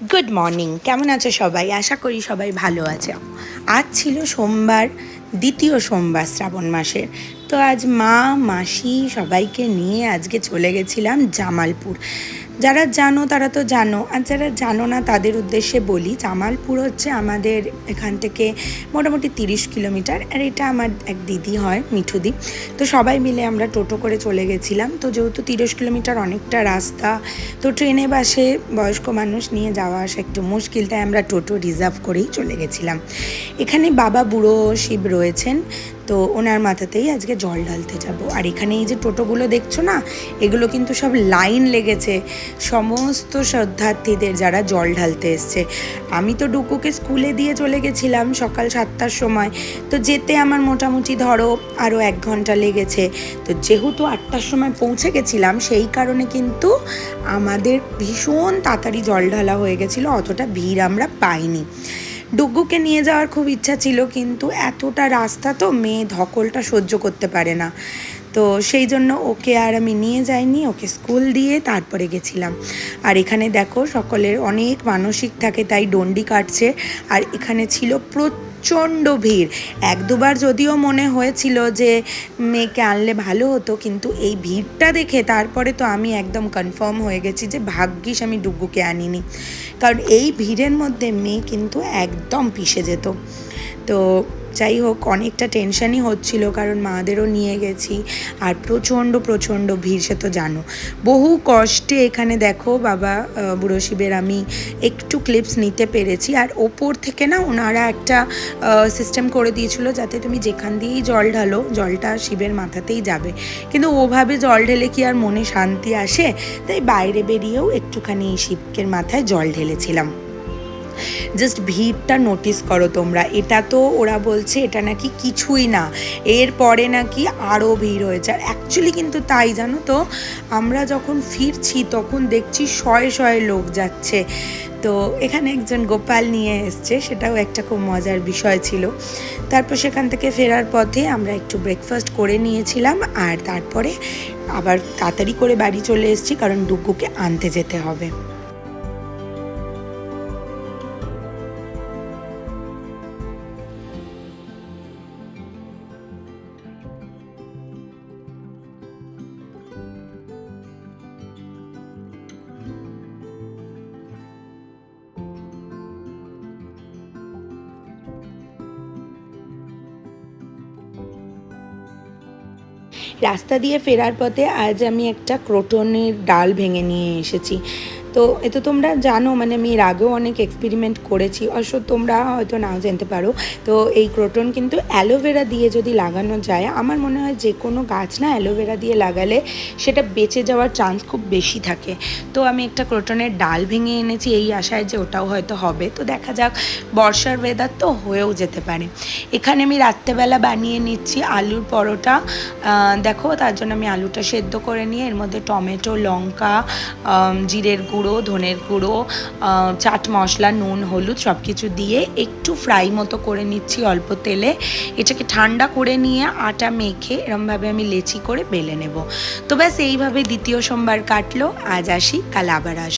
Good morning কেমন আছো সবাই? আশা করি সবাই ভালো আছে। আজ ছিল সোমবার, দ্বিতীয় সোমবার শ্রাবণ মাসের। তো আজ মা, মাসি সবাইকে নিয়ে আজকে চলে গেছিলাম জামালপুর। যারা জানো, তারা তো জানো। আর যারা জানো না, তাদের উদ্দেশ্যে বলি, জামালপুর হচ্ছে আমাদের এখান থেকে মোটামুটি তিরিশ কিলোমিটার, আর এটা আমার এক দিদি হয়, মিঠুদি। তো সবাই মিলে আমরা টোটো করে চলে গেছিলাম। তো যেহেতু তিরিশ কিলোমিটার অনেকটা রাস্তা, তো ট্রেনে বাসে বয়স্ক মানুষ নিয়ে যাওয়া আসা একটু মুশকিল, তাই আমরা টোটো রিজার্ভ করেই চলে গেছিলাম। এখানে বাবা বুড়ো শিব রয়েছেন তো ওনার মাথাতেই আজকে জল ঢালতে যাব। আর এখানে এই যে টোটোগুলো দেখছ না, এগুলো কিন্তু সব লাইন লেগেছে। সমস্ত শ্রদ্ধার্থীদের যারা জল ঢালতে এসছে। আমি তো ডুকুকে স্কুলে দিয়ে চলে গেছিলাম সকাল সাতটার সময়। তো যেতে আমার মোটামুটি ধরো আরও এক ঘণ্টা লেগেছে। তো যেহেতু আটটার সময় পৌঁছে গেছিলাম, সেই কারণে কিন্তু আমাদের ভীষণ তাড়াতাড়ি জল ঢালা হয়ে গেছিল, অতটা ভিড় আমরা পাইনি। ডুগ্গুকে নিয়ে যাওয়ার খুব ইচ্ছা ছিল, কিন্তু এতটা রাস্তা তো মেয়ে ধকলটা সহ্য করতে পারে না। তো সেই জন্য ওকে আর আমি নিয়ে যাইনি, ওকে স্কুল দিয়ে তারপরে গেছিলাম। আর এখানে দেখো সকলের অনেক মানসিক থাকে, তাই ডন্ডি কাটছে। আর এখানে ছিল প্রচণ্ড ভিড়। এক দুবার যদিও মনে হয়েছিল যে মেয়েকে আনলে ভালো হতো, কিন্তু এই ভিড়টা দেখে তারপরে তো আমি একদম কনফার্ম হয়ে গেছি যে ভাগ্যিস আমি ডুগ্গুকে আনিনি। কারণ এই ভিড়ের মধ্যে মেয়ে কিন্তু একদম পিষে যেত। তো যাই হোক, অনেকটা টেনশনই হচ্ছিল কারণ মাদেরও নিয়ে গেছি আর প্রচণ্ড প্রচণ্ড ভিড়, সে তো জানো। বহু কষ্টে এখানে দেখো, বাবা বুড়ো শিবের আমি একটু ক্লিপস নিতে পেরেছি আর ওপর থেকে না ওনারা একটা সিস্টেম করে দিয়েছিল যাতে তুমি যেখান দিয়েই জল ঢালো, জলটা শিবের মাথাতেই যাবে। কিন্তু ওভাবে জল ঢেলে কি আর মনে শান্তি আসে? তাই বাইরে বেরিয়েও একটুখানি শিবকের মাথায় জল ঢেলেছিলাম। জাস্ট ভিড়টা নোটিস করো তোমরা। এটা তো ওরা বলছে এটা নাকি কিছুই না। এরপরে নাকি আরও ভিড় হয়েছে। আর অ্যাকচুয়ালি কিন্তু তাই, জানো তো? আমরা যখন ফিরছি, তখন দেখছি শয়ে শয়ে লোক যাচ্ছে। তো এখানে একজন গোপাল নিয়ে এসছে, সেটাও একটা খুব মজার বিষয় ছিল। তারপর সেখান থেকে ফেরার পথে আমরা একটু ব্রেকফাস্ট করে নিয়েছিলাম, আর তারপরে আবার তাড়াতাড়ি করে বাড়ি চলে এসেছি, কারণ ডুগ্গুকে আনতে যেতে হবে। রাস্তা দিয়ে ফেরার পথে আজ আমি একটা ক্রোটনের ডাল ভেঙে নিয়ে এসেছি। তো এ তো তোমরা জানো মানে আমি এর আগেও অনেক এক্সপেরিমেন্ট করেছি। অবশ্য তোমরা হয়তো নাও জানতে পারো। তো এই ক্রোটন কিন্তু অ্যালোভেরা দিয়ে যদি লাগানো যায়, আমার মনে হয় যে কোনো গাছ না অ্যালোভেরা দিয়ে লাগালে সেটা বেঁচে যাওয়ার চান্স খুব বেশি থাকে। তো আমি একটা ক্রোটনের ডাল ভেঙে এনেছি, এই আশায় যে ওটাও হয়তো হবে। তো দেখা যাক, বর্ষার ওয়েদার তো হয়েও যেতে পারে। এখানে আমি রাত্রেবেলা বানিয়ে নিচ্ছি আলুর পরোটা। দেখো, তার জন্য আমি আলুটা সেদ্ধ করে নিয়ে, এর মধ্যে টমেটো, লঙ্কা জিরের গুঁড়ো ধনের গুঁড়ো চাট মশলা, নুন, হলুদ সব কিছু দিয়ে একটু ফ্রাই মতো করে নিচ্ছি অল্প তেলে। এটাকে ঠান্ডা করে নিয়ে আটা মেখে এরমভাবে আমি লেচি করে বেলে নেব। তো ব্যাস, এইভাবে দ্বিতীয় সোমবার কাটলো। আজ আসি, কাল আবার আসব